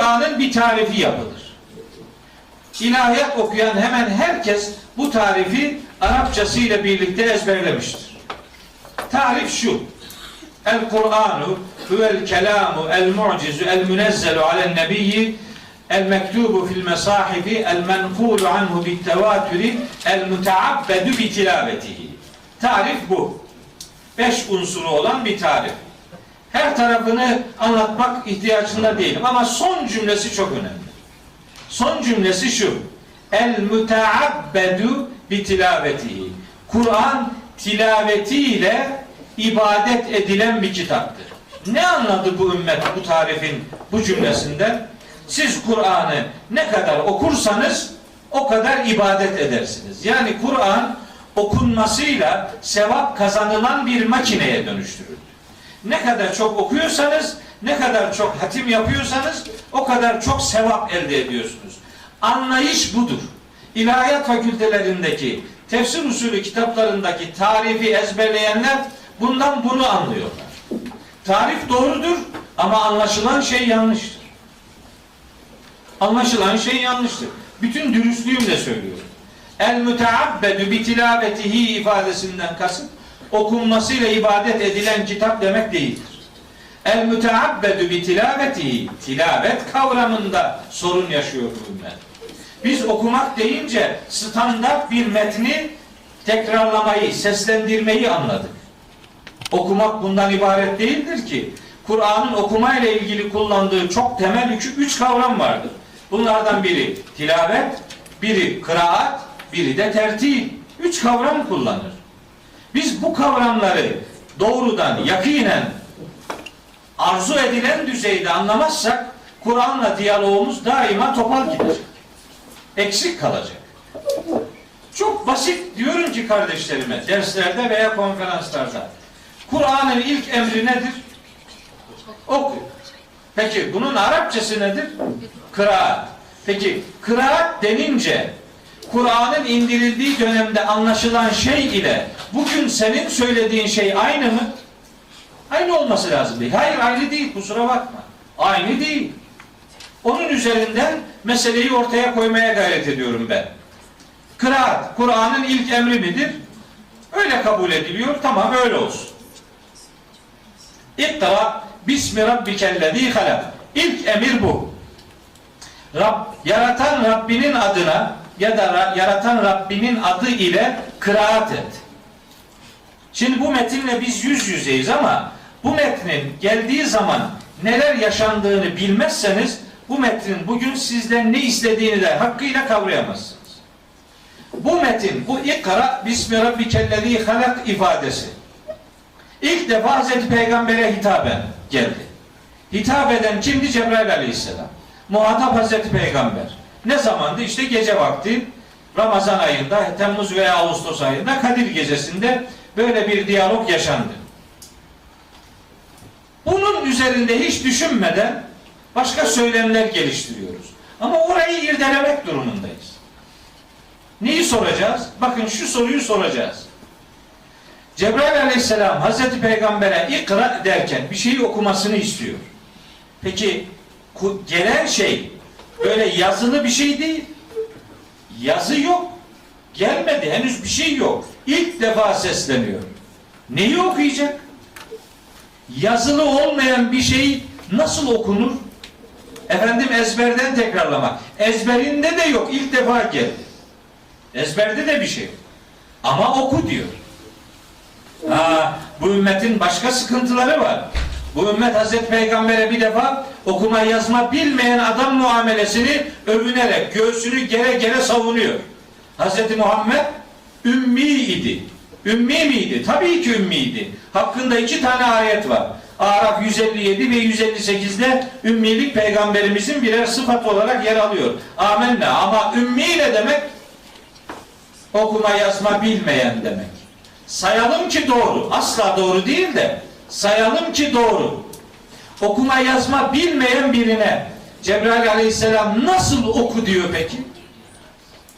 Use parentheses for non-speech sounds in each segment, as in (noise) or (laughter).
Kur'an'ın bir tarifi yapılır. İlahiyat okuyan hemen herkes bu tarifi Arapçası ile birlikte ezberlemiştir. Tarif şu. El Kur'anu huvel kelamu el mu'cizu el münezzelu alen nebiyyi el mektubu fil mesahifi el menqulu anhu bit tevatüri el muteabbedu bi tilavetihi. Tarif bu. Beş unsuru olan bir tarif. Her tarafını anlatmak ihtiyacında değilim ama son cümlesi çok önemli. Son cümlesi şu. El müteabbedu bi tilavetihi. Kur'an tilavetiyle ibadet edilen bir kitaptır. Ne anladı bu ümmet bu tarifin bu cümlesinden? Siz Kur'an'ı ne kadar okursanız o kadar ibadet edersiniz. Yani Kur'an okunmasıyla sevap kazanılan bir makineye dönüştürüldü. Ne kadar çok okuyorsanız, ne kadar çok hatim yapıyorsanız o kadar çok sevap elde ediyorsunuz. Anlayış budur. İlahiyat fakültelerindeki tefsir usulü kitaplarındaki tarifi ezberleyenler bundan bunu anlıyorlar. Tarif doğrudur ama anlaşılan şey yanlıştır. Anlaşılan şey yanlıştır. Bütün dürüstlüğümle söylüyorum. El müteabbedu bi tilavetihi ifadesinden kasıt okunmasıyla ibadet edilen kitap demek değildir. El müteabbedu bi tilavetihi tilavet kavramında sorun yaşıyor bu ümmet. Biz okumak deyince standart bir metni tekrarlamayı, seslendirmeyi anladık. Okumak bundan ibaret değildir ki. Kur'an'ın okumayla ilgili kullandığı çok temel üç, üç kavram vardır. Bunlardan biri tilavet, biri kıraat, biri de tertil. Üç kavram kullanır. Biz bu kavramları doğrudan, yakinen arzu edilen düzeyde anlamazsak Kur'an'la diyalogumuz daima topal gidecek. Eksik kalacak. Çok basit diyorum ki kardeşlerime derslerde veya konferanslarda. Kur'an'ın ilk emri nedir? Oku. Peki bunun Arapçası nedir? Kıraat. Peki kıraat denince Kur'an'ın indirildiği dönemde anlaşılan şey ile bugün senin söylediğin şey aynı mı? Aynı olması lazım değil. Hayır aynı değil kusura bakma. Aynı değil. Onun üzerinden meseleyi ortaya koymaya gayret ediyorum ben. Kıraat, Kur'an'ın ilk emri midir? Öyle kabul ediliyor. Tamam öyle olsun. İktara Bismi Rabbikellezî halak. İlk emir bu. Rab, yaratan Rabbinin adına ya da ra- yaratan Rabbinin adı ile kıraat et. Şimdi bu metinle biz yüz yüzeyiz ama bu metnin geldiği zaman neler yaşandığını bilmezseniz bu metnin bugün sizden ne istediğini de hakkıyla kavrayamazsınız. Bu metin, bu ikra bismi rabbikellezî halak ifadesi ilk defa Hazreti Peygamber'e hitaben geldi. Hitap eden kimdi? Cebrail aleyhisselam. Muhatap Hazreti Peygamber. Ne zamandı? İşte gece vakti Ramazan ayında, Temmuz veya Ağustos ayında Kadir gecesinde böyle bir diyalog yaşandı. Bunun üzerinde hiç düşünmeden başka söylemler geliştiriyoruz. Ama orayı irdelemek durumundayız. Neyi soracağız? Bakın şu soruyu soracağız. Cebrail aleyhisselam Hazreti Peygamber'e ikra derken bir şeyi okumasını istiyor. Peki gelen şey böyle yazılı bir şey değil. Yazı yok. Gelmedi. Henüz bir şey yok. İlk defa sesleniyor. Neyi okuyacak? Yazılı olmayan bir şey nasıl okunur? Efendim ezberden tekrarlamak. Ezberinde de yok. İlk defa geldi. Ezberde de bir şey. Ama oku diyor. Ha, bu ümmetin başka sıkıntıları var. Bu ümmet Hazreti Peygamber'e bir defa okuma yazma bilmeyen adam muamelesini övünerek göğsünü gere gere savunuyor. Hazreti Muhammed ümmi idi. Ümmi miydi? Tabii ki ümmiydi. Hakkında iki tane ayet var. Araf 157 ve 158'de ümmilik peygamberimizin birer sıfat olarak yer alıyor. Amenna. Ama ümmi ne demek? Okuma yazma bilmeyen demek. Sayalım ki doğru. Asla doğru değil de sayalım ki doğru. Okuma yazma bilmeyen birine Cebrail aleyhisselam nasıl oku diyor peki?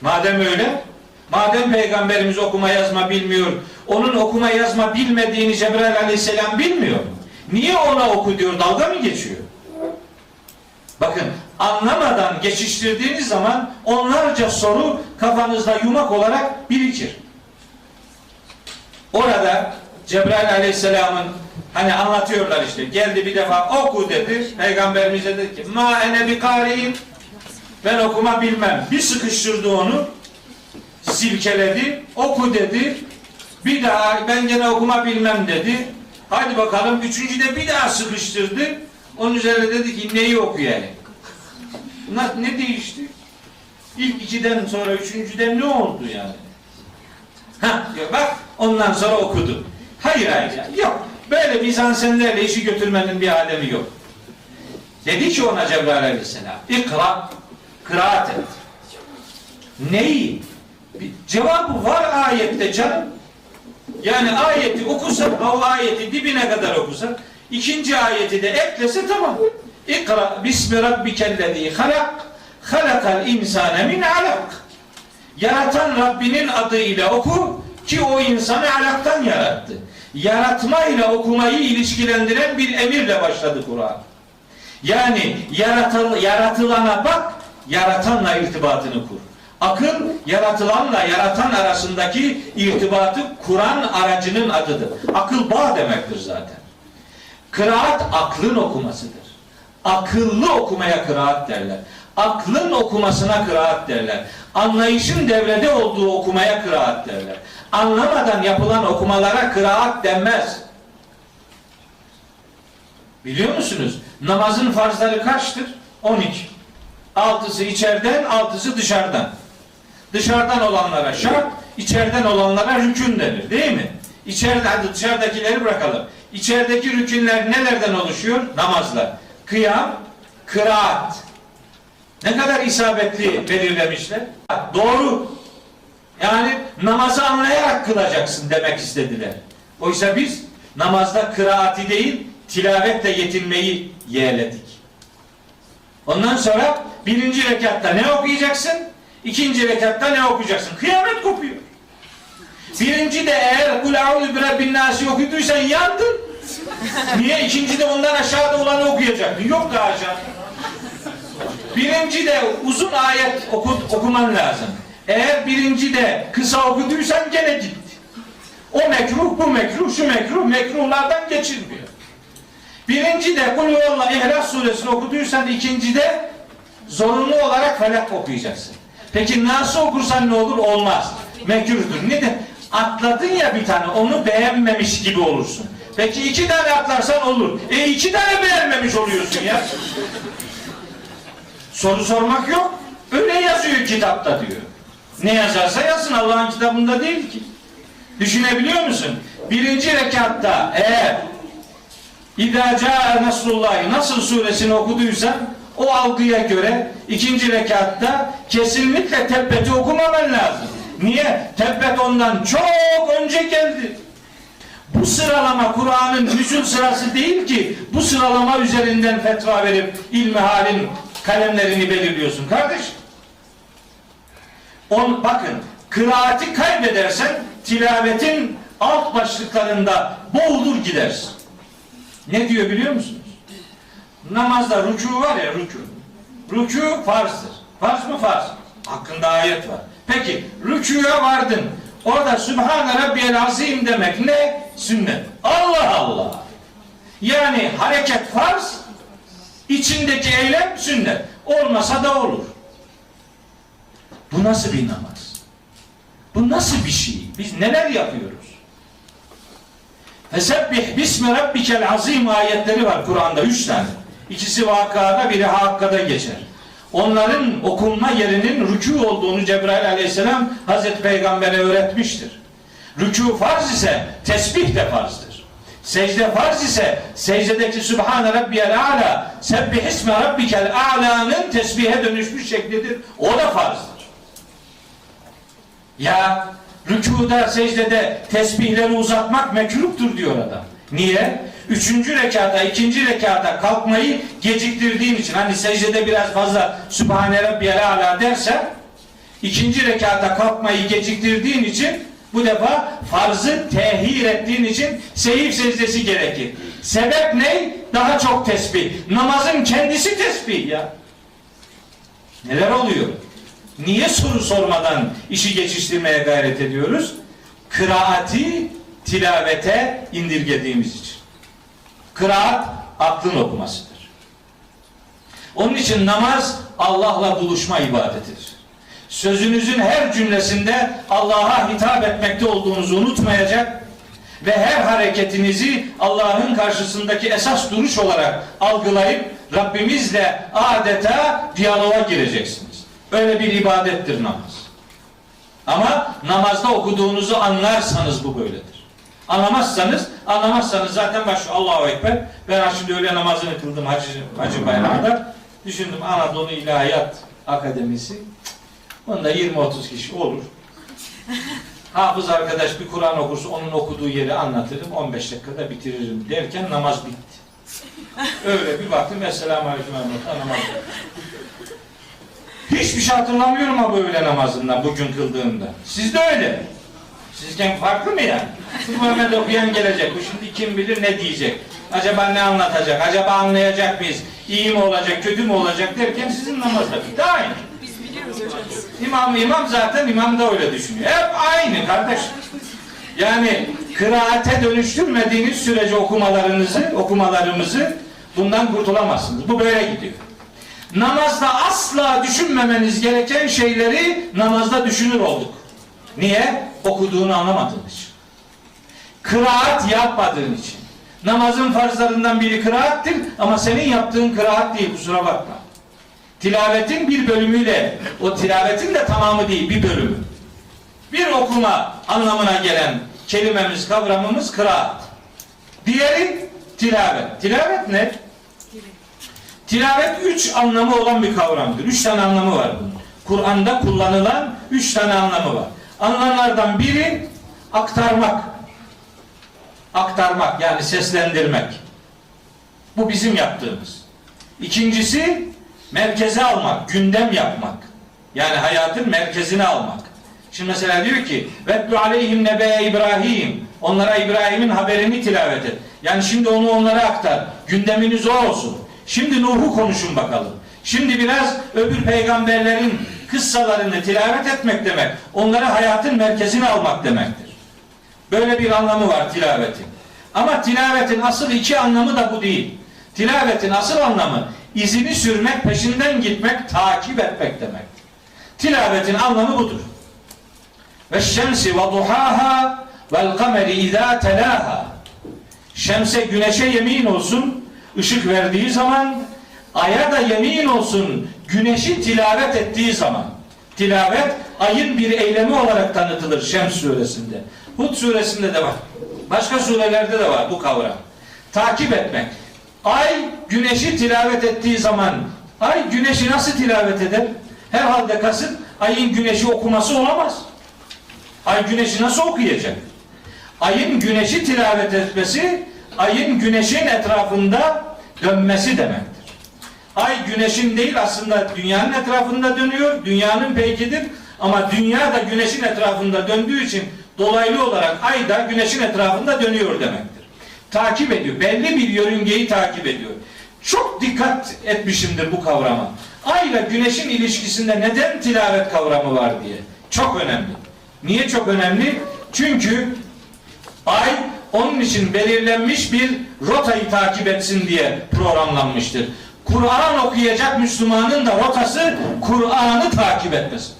Madem öyle, madem peygamberimiz okuma yazma bilmiyor, onun okuma yazma bilmediğini Cebrail aleyhisselam bilmiyor. Niye ona oku diyor, dalga mı geçiyor? Bakın anlamadan geçiştirdiğiniz zaman onlarca soru kafanızda yumak olarak birikir. Orada Cebrail Aleyhisselam'ın hani anlatıyorlar işte geldi bir defa oku dedi. Peygamberimiz dedi ki ma ene bi kari'in ben okuma bilmem. Bir sıkıştırdı onu silkeledi oku dedi. Bir daha ben gene okuma bilmem dedi. Hadi bakalım üçüncüde bir daha sıkıştırdı. Onun üzerine dedi ki neyi okuyayım? Ne, ne değişti? İlk ikiden sonra üçüncüden ne oldu yani? Ha, bak ondan sonra okudu. Hayır hayır yok. Böyle Bizansenlerle işi götürmenin bir alemi yok. Dedi ki ona Cebrail aleyhisselam ikra, kıraat et. Neyi? Bir cevabı var ayette canım. Yani ayeti okusak, o ayeti dibine kadar okusak, ikinci ayeti de eklese tamam. İkra bismi rabbikellezî halak, halakal insane min alak. Yaratan Rabbinin adıyla oku ki o insanı alaktan yarattı. Yaratmayla okumayı ilişkilendiren bir emirle başladı Kur'an. Yani yaratıl, yaratılana bak, yaratanla irtibatını kur. Akıl yaratılanla yaratan arasındaki irtibatı kuran aracının adıdır. Akıl bağ demektir zaten. Kıraat aklın okumasıdır. Akıllı okumaya kıraat derler. Aklın okumasına kıraat derler. Anlayışın devrede olduğu okumaya kıraat derler. Anlamadan yapılan okumalara kıraat denmez. Biliyor musunuz? Namazın farzları kaçtır? 12. Altısı içeriden, altısı dışarıdan. Dışarıdan olanlara şart, içeriden olanlara rükün denir. Değil mi? İçeride, hadi dışarıdakileri bırakalım. İçerideki rükünler nelerden oluşuyor? Namazlar. Kıyam, kıraat. Ne kadar isabetli belirlemişler. Doğru. Yani namazı anlayarak kılacaksın demek istediler. Oysa biz namazda kıraati değil, tilavetle yetinmeyi yeğledik. Ondan sonra birinci rekatta ne okuyacaksın? İkinci rekatta ne okuyacaksın? Kıyamet kopuyor. Birinci de eğer kul a'udhu bi rabbin nasi okuduysan yandın. Niye? İkinci de ondan aşağıda olanı okuyacaktın. Yok daha aşağı. Birinci de uzun ayet oku, okuman lazım. Eğer birinci de kısa okuduysan gene gitti. O mekruh, bu mekruh, şu mekruh, mekruhlardan geçilmiyor. Birinci de Kul Huvallah İhlas suresini okuduysan ikinci de zorunlu olarak felak okuyacaksın. Peki nasıl okursan ne olur? Olmaz. Mekruhtur. Ne de atladın ya bir tane onu beğenmemiş gibi olursun. Peki iki tane atlarsan olur. E iki tane beğenmemiş oluyorsun ya. Soru sormak yok. Öyle yazıyor kitapta diyor. Ne yazarsa yazsın Allah'ın kitabında değil ki. Düşünebiliyor musun? Birinci rekatta eğer İdâ câe nasıl suresini okuduysan o algıya göre ikinci rekatta kesinlikle tebbeti okumaman lazım. Niye? Tebbet ondan çok önce geldi. Bu sıralama Kur'an'ın nüzul sırası değil ki bu sıralama üzerinden fetva verip ilmi halin kalemlerini belirliyorsun kardeş. On, bakın kıraati kaybedersen tilavetin alt başlıklarında boğulur gidersin. Ne diyor biliyor musunuz? Namazda rükû var ya rükû. Rükû farzdır. Farz mı farz? Hakkında ayet var. Peki rükûya vardın. Orada Sübhane Rabbiyel Azim demek ne? Sünnet. Allah Allah. Yani hareket farz, içindeki eylem sünnet. Olmasa da olur. Bu nasıl bir namaz? Bu nasıl bir şey? Biz neler yapıyoruz? Fesebbih bismi rabbikel azim ayetleri var Kur'an'da üç tane. İkisi vakada biri hakkada geçer. Onların okunma yerinin rükû olduğunu Cebrail aleyhisselam Hazreti Peygamber'e öğretmiştir. Rükû farz ise tesbih de farzdır. Secde farz ise secdedeki Sübhane Rabbiyel A'la Sebbih isme Rabbikel A'la'nın tesbihe dönüşmüş şeklidir. O da farzdır. Ya rükuda, secdede tesbihleri uzatmak mekruhtur diyor adam. Niye? Üçüncü rekata, ikinci rekata kalkmayı geciktirdiğin için hani secdede biraz fazla Sübhane Rabbiyel Ala dersen ikinci rekata kalkmayı geciktirdiğin için Bu defa farzı tehir ettiğin için seyif secdesi gerekir. Sebep ne? Daha çok tesbih. Namazın kendisi tesbih ya. Neler oluyor? Niye soru sormadan işi geçiştirmeye gayret ediyoruz? Kıraati tilavete indirgediğimiz için. Kıraat aklın okumasıdır. Onun için namaz Allah'la buluşma ibadetidir. Sözünüzün her cümlesinde Allah'a hitap etmekte olduğunuzu unutmayacak ve her hareketinizi Allah'ın karşısındaki esas duruş olarak algılayıp Rabbimizle adeta diyaloğa gireceksiniz. Öyle bir ibadettir namaz. Ama namazda okuduğunuzu anlarsanız bu böyledir. Anlamazsanız, anlamazsanız zaten başlıyor Allahu Ekber. Ben şimdi öğle namazını kıldım Hacı, Hacı Bayram'da. Düşündüm Anadolu İlahiyat Akademisi. Onda 20-30 kişi olur. (laughs) Hafız arkadaş bir Kur'an okursa onun okuduğu yeri anlatırım. 15 dakikada bitiririm derken namaz bitti. Öyle bir baktım. Esselamu Aleyküm namaz. Hiçbir şey hatırlamıyorum ama öğle namazından bugün kıldığımda. Siz de öyle. Sizken farklı mı yani? Bu Mehmet okuyan gelecek. Bu şimdi kim bilir ne diyecek? Acaba ne anlatacak? Acaba anlayacak mıyız? İyi mi olacak, kötü mü olacak derken sizin namaz da bitti. Aynı. İmam imam zaten imam da öyle düşünüyor. Hep aynı kardeş. Yani kıraate dönüştürmediğiniz sürece okumalarınızı, okumalarımızı bundan kurtulamazsınız. Bu böyle gidiyor. Namazda asla düşünmemeniz gereken şeyleri namazda düşünür olduk. Niye? Okuduğunu anlamadığın için. Kıraat yapmadığın için. Namazın farzlarından biri kıraattir ama senin yaptığın kıraat değil kusura bakma. Tilavetin bir bölümüyle, o tilavetin de tamamı değil, bir bölümü. Bir okuma anlamına gelen kelimemiz, kavramımız kıraat. Diğeri tilavet. Tilavet ne? Tilavet üç anlamı olan bir kavramdır. Üç tane anlamı var bunun. Kur'an'da kullanılan üç tane anlamı var. Anlamlardan biri aktarmak. Aktarmak yani seslendirmek. Bu bizim yaptığımız. İkincisi merkeze almak, gündem yapmak. Yani hayatın merkezine almak. Şimdi mesela diyor ki Vetlu aleyhim nebe İbrahim. Onlara İbrahim'in haberini tilavet et. Yani şimdi onu onlara aktar. Gündeminiz o olsun. Şimdi Nuh'u konuşun bakalım. Şimdi biraz öbür peygamberlerin kıssalarını tilavet etmek demek. Onları hayatın merkezine almak demektir. Böyle bir anlamı var tilavetin. Ama tilavetin asıl iki anlamı da bu değil. Tilavetin asıl anlamı izini sürmek, peşinden gitmek, takip etmek demektir. Tilavetin anlamı budur. Ve şemsi ve duhaha vel kameri izâ telâha. Şemse güneşe yemin olsun, ışık verdiği zaman, aya da yemin olsun, güneşi tilavet ettiği zaman. Tilavet ayın bir eylemi olarak tanıtılır Şems suresinde. Hud suresinde de var. Başka surelerde de var bu kavram. Takip etmek. Ay güneşi tilavet ettiği zaman ay güneşi nasıl tilavet eder? Herhalde kasıt ayın güneşi okuması olamaz. Ay güneşi nasıl okuyacak? Ayın güneşi tilavet etmesi ayın güneşin etrafında dönmesi demektir. Ay güneşin değil aslında dünyanın etrafında dönüyor. Dünyanın peykidir. Ama dünya da güneşin etrafında döndüğü için dolaylı olarak ay da güneşin etrafında dönüyor demektir. Takip ediyor. Belli bir yörüngeyi takip ediyor. Çok dikkat etmişimdir bu kavrama. Ay ile güneşin ilişkisinde neden tilavet kavramı var diye. Çok önemli. Niye çok önemli? Çünkü ay onun için belirlenmiş bir rotayı takip etsin diye programlanmıştır. Kur'an okuyacak Müslümanın da rotası Kur'an'ı takip etmesidir.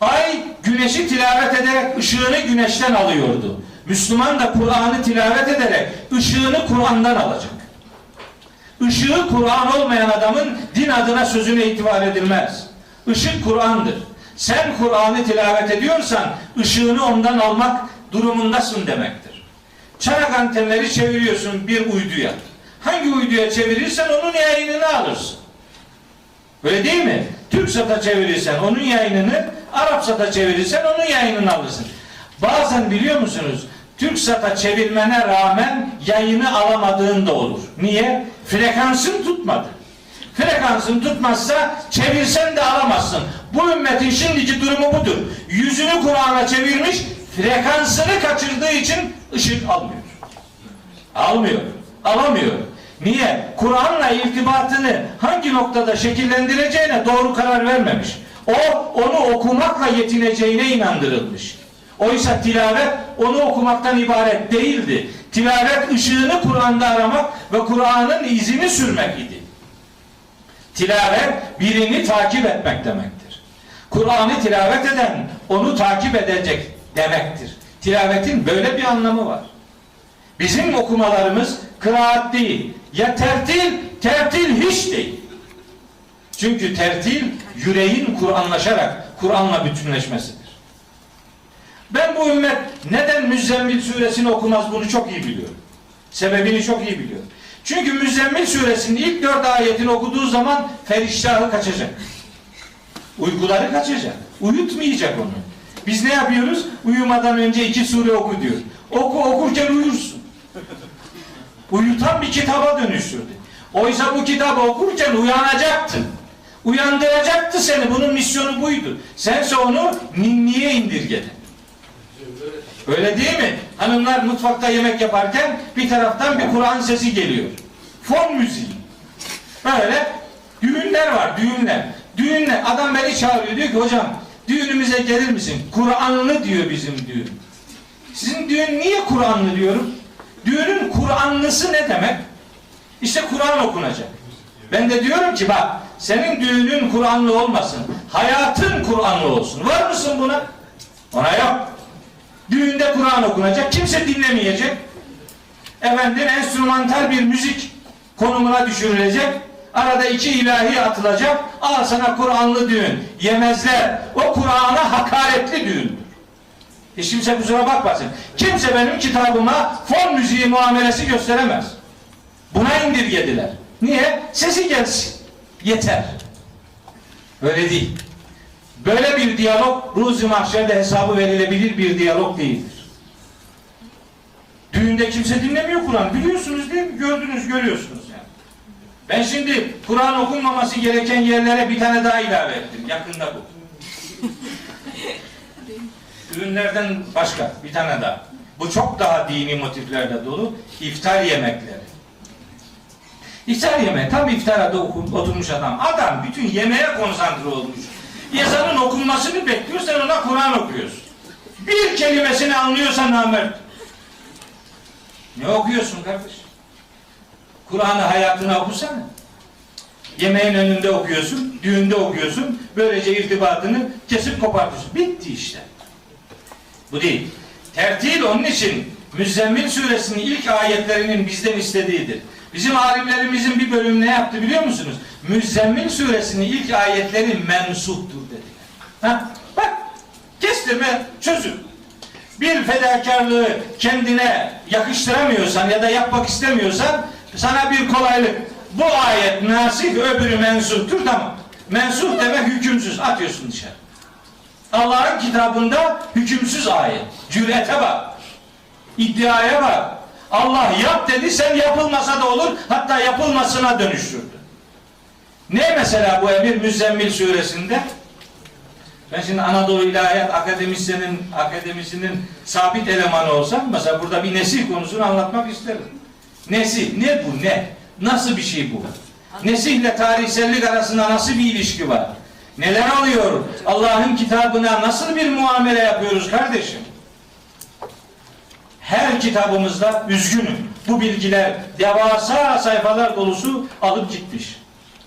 Ay güneşi tilavet ederek ışığını güneşten alıyordu. Müslüman da Kur'an'ı tilavet ederek ışığını Kur'an'dan alacak. Işığı Kur'an olmayan adamın din adına sözüne itibar edilmez. Işık Kur'an'dır. Sen Kur'an'ı tilavet ediyorsan ışığını ondan almak durumundasın demektir. Çanak antenleri çeviriyorsun bir uyduya. Hangi uyduya çevirirsen onun yayınını alırsın. Öyle değil mi? Türksat'a çevirirsen onun yayınını, Arapsat'a çevirirsen onun yayınını alırsın. Bazen biliyor musunuz? Türksat'a çevirmene rağmen yayını alamadığın da olur. Niye? Frekansın tutmadı. Frekansın tutmazsa çevirsen de alamazsın. Bu ümmetin şimdiki durumu budur. Yüzünü Kur'an'a çevirmiş, frekansını kaçırdığı için ışık almıyor. Almıyor. Alamıyor. Niye? Kur'an'la irtibatını hangi noktada şekillendireceğine doğru karar vermemiş. O onu okumakla yetineceğine inandırılmış. Oysa tilavet onu okumaktan ibaret değildi. Tilavet ışığını Kur'an'da aramak ve Kur'an'ın izini sürmek idi. Tilavet birini takip etmek demektir. Kur'an'ı tilavet eden onu takip edecek demektir. Tilavetin böyle bir anlamı var. Bizim okumalarımız kıraat değil. Ya tertil, tertil hiç değil. Çünkü tertil yüreğin Kur'anlaşarak Kur'an'la bütünleşmesidir. Ben bu ümmet neden Müzzemmil suresini okumaz bunu çok iyi biliyorum. Sebebini çok iyi biliyorum. Çünkü Müzzemmil suresinin ilk dört ayetini okuduğu zaman feriştahı kaçacak. Uykuları kaçacak. Uyutmayacak onu. Biz ne yapıyoruz? Uyumadan önce iki sure oku diyor. Oku okurken uyursun. Uyutan bir kitaba dönüştürdü. Oysa bu kitabı okurken uyanacaktın. Uyandıracaktı seni. Bunun misyonu buydu. Sense onu ninniye indirgedin. Öyle değil mi? Hanımlar mutfakta yemek yaparken bir taraftan bir Kur'an sesi geliyor. Fon müziği. Böyle düğünler var, düğünler. Düğünler. Adam beni çağırıyor diyor ki hocam düğünümüze gelir misin? Kur'anlı diyor bizim düğün. Sizin düğün niye Kur'anlı diyorum? Düğünün Kur'anlısı ne demek? İşte Kur'an okunacak. Ben de diyorum ki bak senin düğünün Kur'anlı olmasın. Hayatın Kur'anlı olsun. Var mısın buna? Ona yok. Düğünde Kur'an okunacak. Kimse dinlemeyecek. Efendim enstrümantal bir müzik konumuna düşürülecek. Arada iki ilahi atılacak. Al sana Kur'anlı düğün. Yemezler. O Kur'an'a hakaretli düğündür. Hiç kimse kusura bakmasın. Kimse benim kitabıma fon müziği muamelesi gösteremez. Buna indirgediler. Niye? Sesi gelsin. Yeter. Öyle değil. Böyle bir diyalog ruzi mahşerde hesabı verilebilir bir diyalog değildir. Düğünde kimse dinlemiyor Kur'an. Biliyorsunuz değil mi? Gördünüz, görüyorsunuz yani. Ben şimdi Kur'an okunmaması gereken yerlere bir tane daha ilave ettim. Yakında bu. (laughs) Düğünlerden başka bir tane daha. Bu çok daha dini motiflerle dolu. İftar yemekleri. İftar yemeği. Tam iftara oturmuş adam. Adam bütün yemeğe konsantre olmuş. Yazanın okunmasını bekliyor. Sen ona Kur'an okuyorsun. Bir kelimesini anlıyorsan namert. Ne okuyorsun kardeş? Kur'an'ı hayatına okusana. Yemeğin önünde okuyorsun, düğünde okuyorsun. Böylece irtibatını kesip kopartıyorsun. Bitti işte. Bu değil. Tertil onun için Müzzemmil suresinin ilk ayetlerinin bizden istediğidir. Bizim alimlerimizin bir bölümü ne yaptı biliyor musunuz? Müzzemmil suresinin ilk ayetleri mensuhtur dediler. Ha? Bak kestirme çözüm. Bir fedakarlığı kendine yakıştıramıyorsan ya da yapmak istemiyorsan sana bir kolaylık. Bu ayet nasih öbürü mensuhtur tamam. Mensuh demek hükümsüz atıyorsun dışarı. Allah'ın kitabında hükümsüz ayet. Cürete bak. İddiaya bak. Allah yap dedi sen yapılmasa da olur hatta yapılmasına dönüştürdü. Ne mesela bu emir Müzzemmil suresinde? Ben şimdi Anadolu İlahiyat Akademisi'nin akademisinin sabit elemanı olsam mesela burada bir nesih konusunu anlatmak isterim. Nesih ne bu ne? Nasıl bir şey bu? Nesihle tarihsellik arasında nasıl bir ilişki var? Neler oluyor? Allah'ın kitabına nasıl bir muamele yapıyoruz kardeşim? Her kitabımızda üzgünüm. Bu bilgiler devasa sayfalar dolusu alıp gitmiş.